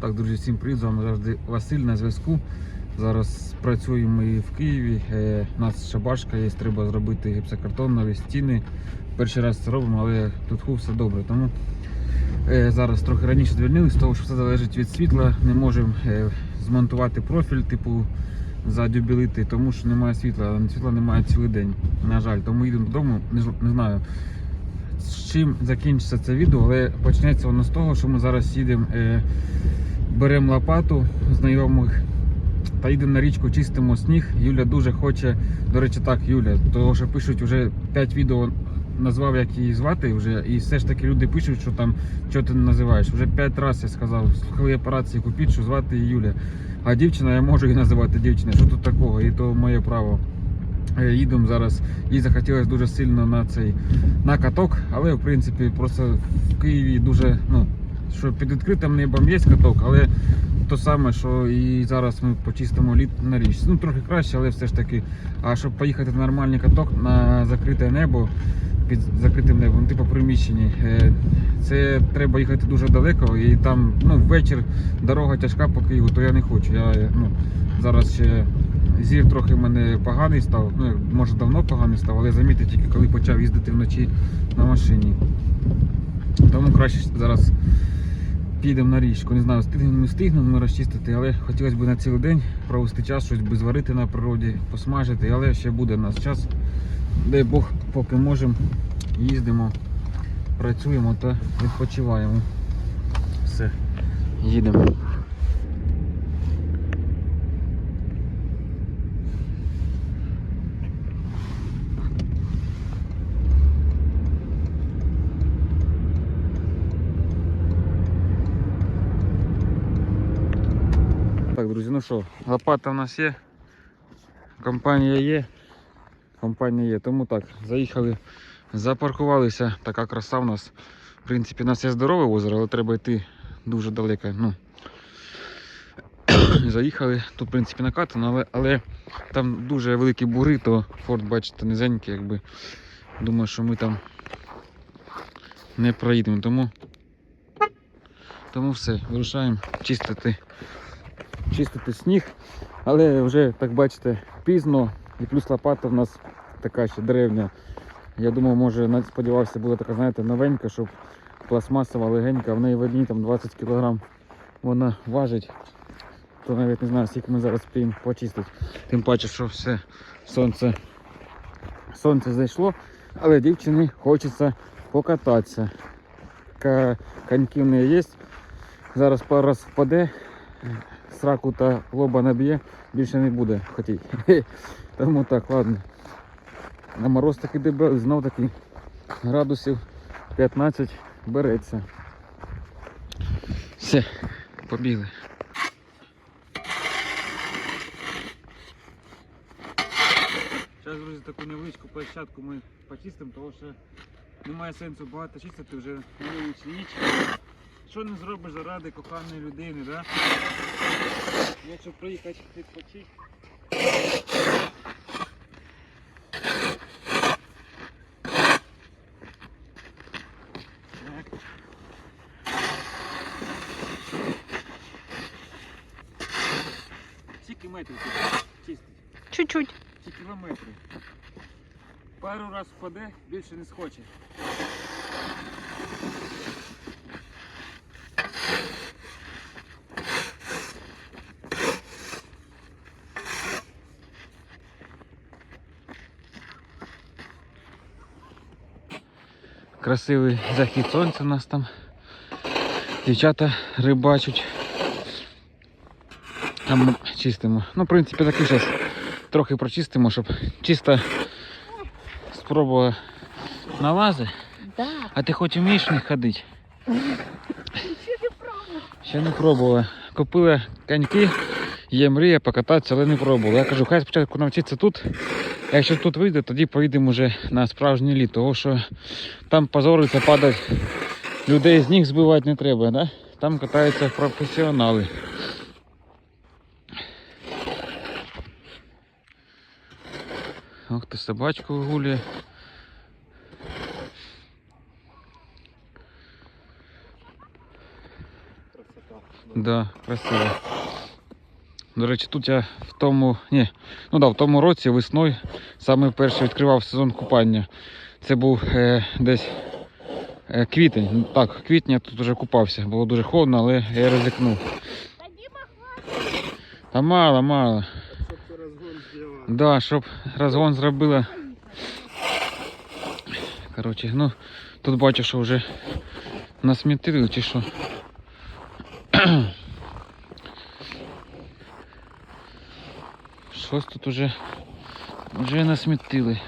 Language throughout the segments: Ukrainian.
Так, друзі, всім привіт, з вами завжди Василь на зв'язку. Зараз працюємо і в Києві. Е, У нас шабашка є, треба зробити гіпсокартон, нові стіни. Перший раз це робимо, але тут ху, все добре. Тому е, зараз трохи раніше звільнились, тому що все залежить від світла. Не можемо е, змонтувати профіль, типу задюбілити, тому що немає світла. Світла немає цілий день, на жаль. Тому їдемо додому, не знаю. З чим закінчиться це відео, але почнеться воно з того, що ми зараз їдемо, е, беремо лопату знайомих та їдемо на річку, чистимо сніг. Юля дуже хоче, до речі, так, Юля, того що пишуть вже 5 відео назвав, як її звати вже, і все ж таки люди пишуть, що там що ти називаєш. Вже 5 разів я сказав, слухові операції купіть, що звати її Юля. А дівчина, я можу її називати дівчиною. Що тут такого? І то моє право. Е, Їдемо зараз. Їй захотілося дуже сильно на цей на каток, але в принципі просто в Києві дуже, ну, що під відкритим небом є каток, але то саме, що і зараз ми почистимо лід на річці. Ну трохи краще, але все ж таки. А щоб поїхати на нормальний каток на закрите небо під закритим небом, типу приміщенні, е, це треба їхати дуже далеко і там ну, ввечір дорога тяжка по Києву, то я не хочу. Я ну, зараз ще зір трохи в мене поганий став. Ну, може давно поганий став, але замітив тільки коли почав їздити вночі на машині. Тому краще зараз підемо на річку. Не знаю, встигнемо, не встигнемо ми розчистити, але хотілося б на цілий день провести час, щось би зварити на природі, посмажити, але ще буде в нас час. Дай Бог, поки можемо, їздимо, працюємо та відпочиваємо. Все, їдемо. Так, друзі, ну що, лопата в нас є, компанія є, компанія є, тому так, заїхали, запаркувалися, така краса в нас. В принципі, у нас є здорове озеро, але треба йти дуже далеко. Ну, заїхали, тут в принципі накатано, але, але там дуже великі бури, то форт, бачите, низенький, якби. Думаю, що ми там не проїдемо, тому, тому все, вирушаємо чистити чистити сніг, але вже так бачите пізно і плюс лопата в нас така ще древня. Я думав, може сподівався, була така, знаєте, новенька, щоб пластмасова легенька, в неї в одній там 20 кг вона важить. То навіть не знаю, скільки ми зараз спіємо почистити. Тим паче, що все сонце, сонце зайшло, але дівчині хочеться покататися. Ка- Коньки в неї є. Зараз пару раз впаде, сраку та лоба наб'є, більше не буде хотіти. Тому так, ладно. На мороз таки дебелий, знов таки градусів 15 береться. Все, побігли. Зараз, друзі, таку невеличку площадку ми почистимо, тому що немає сенсу багато чистити вже на вулиці ніч. Що не зробиш заради коханої людини, да? Якщо приїхати відпочити. Скільки метрів тут чистить? Чуть-чуть. Ці кілометри. Пару раз впаде, більше не схоче. Красивий захід сонця у нас там. Дівчата рибачуть. Там ми чистимо. Ну, в принципі, такий зараз трохи прочистимо, щоб чисто спробувала налази. Да. А ти хоч вмієш в них ходити? Ще не пробувала. Купила коньки, є мрія покататися, але не пробувала. Я кажу, хай спочатку навчиться тут. Якщо тут вийде, тоді поїдемо вже на справжній лід, тому що там позориться падать. Людей з ніг збивати не треба, да? там катаються професіонали. Ох ти собачку вигулює. Да, красиво. До речі, тут я в тому. Ні, ну да, в тому році весною саме перший відкривав сезон купання. Це був е, десь е, квітень. Так, в квітні я тут вже купався. Було дуже холодно, але я ризикнув. Та мало, мало. Да, щоб розгон зробила. Коротше, ну тут бачу, що вже насмітили чи що. Щось тут уже вже насмітили.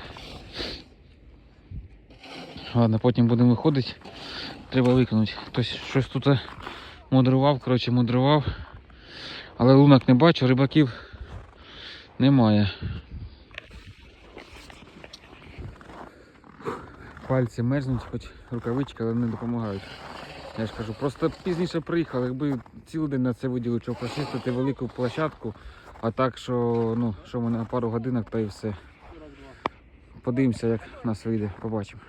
Ладно, потім будемо виходити. Треба викинути. Хтось щось тут мудрував, коротше, мудрував. Але лунок не бачу, рибаків немає. Пальці мерзнуть, хоч рукавички, але не допомагають. Я ж кажу, просто пізніше приїхав, якби цілий день на це виділив, щоб прочистити велику площадку, а так, що ну, що ми на пару годинок та і все. Подивимося, як в нас вийде, побачимо.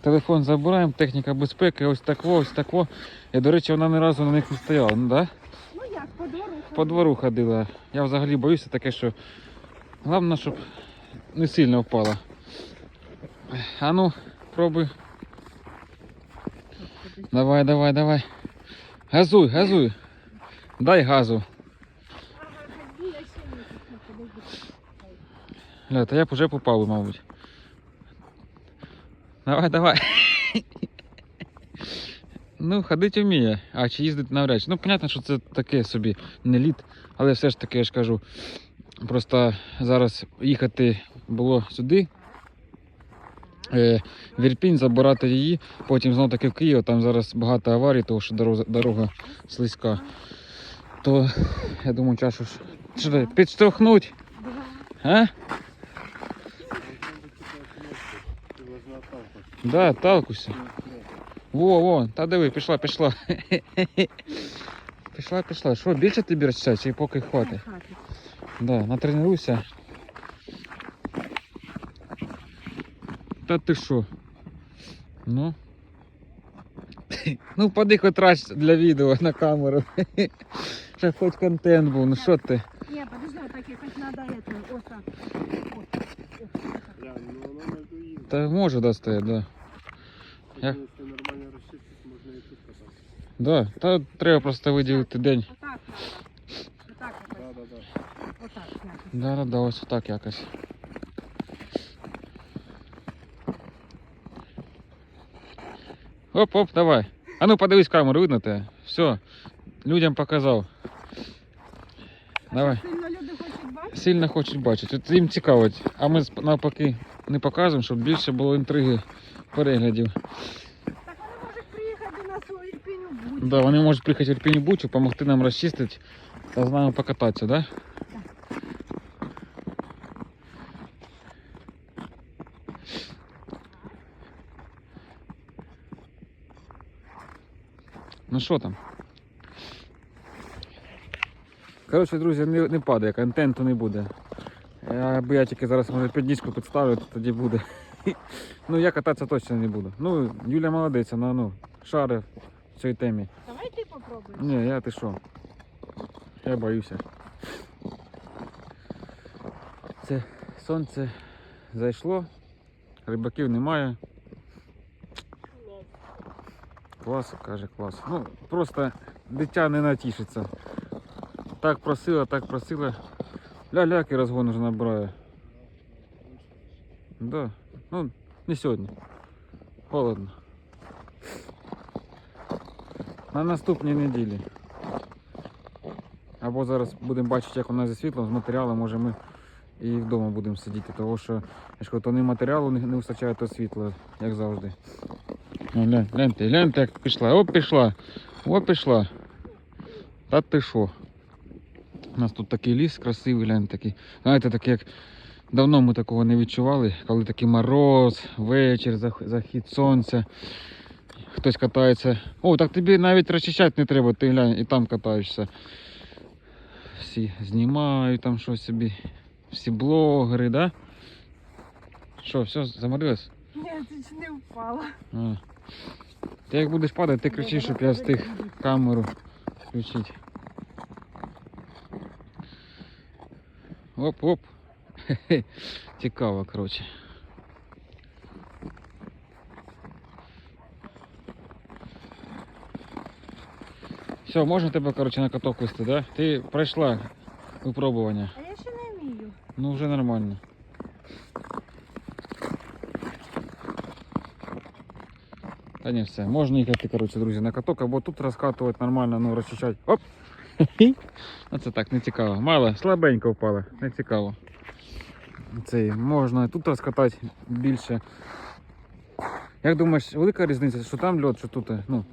Телефон забираємо, техніка безпеки, ось тако, ось тако. І, до речі, вона ні разу на них не стояла, ну да? Ну як, по двору? По двору ходила. Я взагалі боюся таке, що головне, щоб не сильно впала. А ну, пробуй. Давай, давай, давай. Газуй, газуй. Дай газу. Ага, ході, я ще не тут, подожди. Ля, та я б уже попав, мабуть. Давай, давай. Ну, ходити вміє, а чи їздить навряд чи. Ну, понятно, що це таке собі не лід, але все ж таки, я ж кажу, просто зараз їхати було сюди, е, в Ірпінь, забирати її, потім знову таки в Київ, там зараз багато аварій, тому що дорога, дорога слизька. То я думаю, чашу підштовхнуть? А? Да, талкуйся. Во, во, та диви, пішла, пішла. Пішла, пішла. Що, більше тобі розчать, чи поки хватить? Хватить. Да, натренуйся. Та ти що? Ну. Ну, поди хоч раз для відео на камеру. Щоб хоч контент був, ну що ти? Ні, подожди, так якось надо это, ось так. Ось, ось, так. Глянь, ну воно не доїде. Та може достає, да. Я- Якщо нормально розчистити, можна і тут кататися. Да, та треба просто виділити день. Отак надо. Отак якось. Да, да, да. Отак якось. Да, да, да, ось так якось. Оп, оп, давай. А ну подивись в камеру, видно тебе? Все, людям показав. Давай. Сильно люди хочуть бачити? Сильно хочуть бачити. От їм цікаво. А ми сп- навпаки не показуємо, щоб більше було інтриги переглядів. Так вони можуть приїхати до нас у Ірпінь у. Да, вони можуть приїхати в Ірпінь Бучу, допомогти нам розчистити та з нами покататися, да? Ну що там? Коротше, друзі, не, не падає, контенту не буде. Аби я тільки зараз може підніжку підставлю, то тоді буде. Ну я кататися точно не буду. Ну, Юля молодець, вона ну, шари в цій темі. Давай ти попробуй. Ні, я ти що? Я боюся. Це сонце зайшло, рибаків немає. Клас, каже, клас. Ну, просто дитя не натішиться. Так просила, так просила. Ля-ляки розгон вже набирає. Да. Ну, не сьогодні. Холодно. На наступній неділі. Або зараз будемо бачити, як вона зі світлом, з матеріалом, може ми і вдома будемо сидіти, тому що кажу, то не матеріалу не, вистачає, то світла, як завжди. Ну, гляньте, гляньте, як пішла. Оп, пішла. Оп, пішла. Та ти що? У нас тут такий ліс красивий, глянь такий. Знаєте, так як давно ми такого не відчували, коли такий мороз, вечір, захід сонця. Хтось катається. О, так тобі навіть розчищати не треба, ти глянь, і там катаєшся. Всі знімають там щось собі. Всі блогери, да? Що, все, заморилась? Ні, ти не впала. А. Ти як будеш падати, ти кричи, щоб я встиг камеру включити. Оп-оп. Хе-хе. Цікаво, коротше. Все, можна тебе, коротше, на каток вести, да? Ти пройшла випробування. А я ще не вмію. Ну вже нормально. Та ні, все. Можна їхати, коротше, друзі, на каток, або тут розкатувати нормально, ну розчищати. Оп! Ну це так, не цікаво. Мало, слабенько впало, не цікаво. Цей, можна тут розкатати більше. Як думаєш, велика різниця, що там льот, що тут? Ну,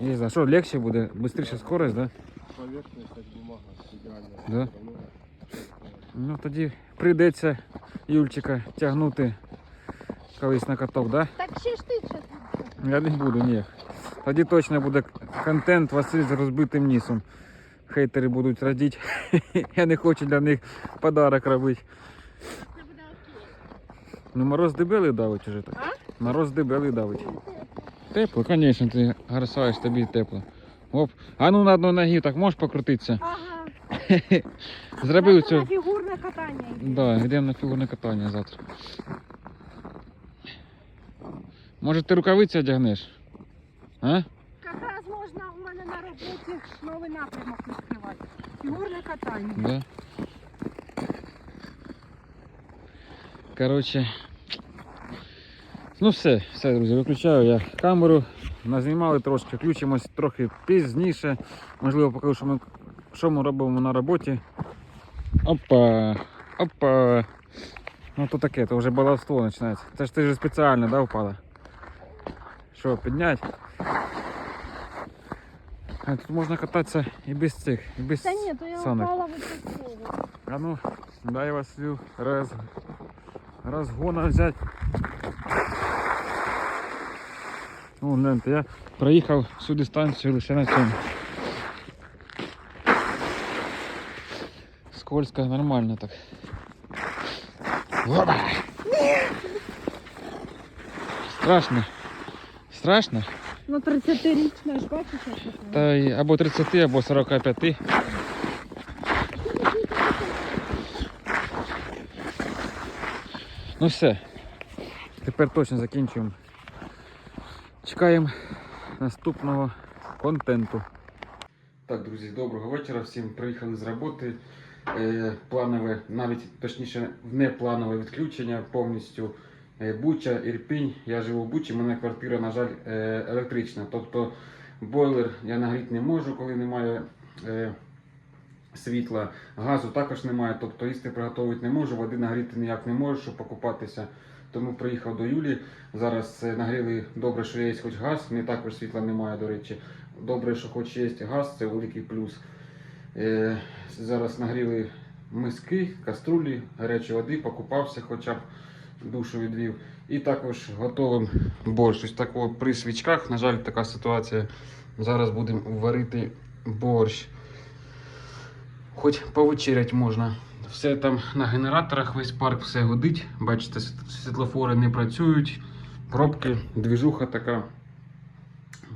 я не знаю, що легше буде, швидше скорость, да? Поверхность как бумага. Да? Ну тоді прийдеться Юльчика тягнути колись на каток, да? Так ще ж ти ще. Я не буду, ні. Тоді точно буде контент Василь з розбитим нісом. Хейтери будуть радіти. Я не хочу для них подарок робити. Це буде окей. Ну мороз дебелий давить уже так. А? Мороз дебелий давить. Тепло, звісно, ти гарсаєш, тобі тепло. Оп. А ну на одній ногі так можеш покрутитися. Ага. Зробив Завтра цю. на фігурне катання. Да, йдемо на фігурне катання завтра. Може ти рукавиці одягнеш? А? Роботі новий напрямок відкривати. Фігурне катання. Да. Коротше. Ну все, все, друзі, виключаю я камеру. Назнімали трошки, включимось трохи пізніше. Можливо, покажу, що ми, що ми робимо на роботі. Опа! Опа! Ну то таке, то вже баловство починається. Це ж ти ж спеціально, да, впала? Що, підняти? А тут можна кататися і без цих, і без Та ні, то я санок. впала випадково. А ну, дай Василю раз, разгона взять. О, гляньте, я проїхав всю дистанцію лише на цьому. Скользко, нормально так. Опа! Страшно. Страшно? Ну 30-річна ж бачиш, як це? Та й або 30, або 45. Ну все. Тепер точно закінчуємо. Чекаємо наступного контенту. Так, друзі, доброго вечора. Всім приїхали з роботи. Е, планове, навіть точніше, непланове відключення повністю. Е, Буча, Ірпінь. Я живу в Бучі, у мене квартира, на жаль, е, електрична. Тобто бойлер я нагріти не можу, коли немає е, світла. Газу також немає, тобто їсти приготувати не можу, води нагріти ніяк не можу, щоб покупатися. Тому приїхав до Юлі. Зараз нагріли добре, що є хоч газ, не також світла немає, до речі. Добре, що хоч є газ, це великий плюс. Зараз нагріли миски, каструлі, гарячої води, покупався, хоча б душу відвів. І також готовим борщ. Ось такого при свічках, на жаль, така ситуація. Зараз будемо варити борщ. Хоч повечерять можна. Все там на генераторах, весь парк все годить. Бачите, світлофори не працюють, пробки, двіжуха така.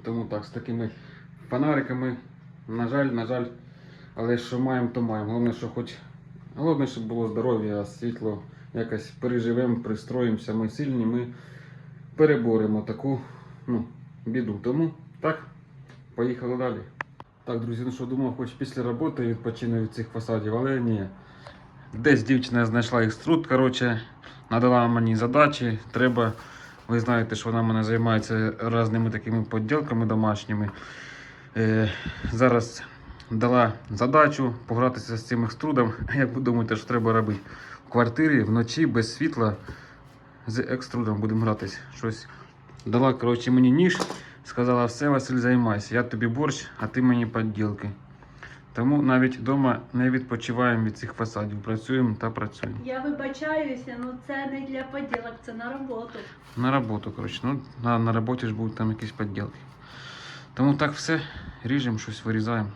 Тому так, з такими фонариками, на жаль, на жаль, але що маємо, то маємо. Головне, що хоч головне, щоб було здоров'я, світло якось переживемо, пристроїмося. Ми сильні, ми переборемо таку ну, біду. Тому так, поїхали далі. Так, друзі, ну що думав, хоч після роботи відпочину від цих фасадів, але ні. Десь дівчина знайшла екструт, коротше, надала мені задачі. Треба, ви знаєте, що вона мене займається різними такими поділками домашніми. Е, зараз дала задачу погратися з цим екструдом. Як ви думаєте, що треба робити? В квартирі вночі без світла з екструдом будемо гратись. Щось дала коротше, мені ніж, сказала, все, Василь, займайся. Я тобі борщ, а ти мені поділки. Тому навіть вдома не відпочиваємо від цих фасадів. Працюємо та працюємо. Я вибачаюся, ну це не для поділок, це на роботу. На роботу, коротше. Ну, на, на роботі ж будуть там якісь поділки. Тому так все, ріжемо, щось вирізаємо.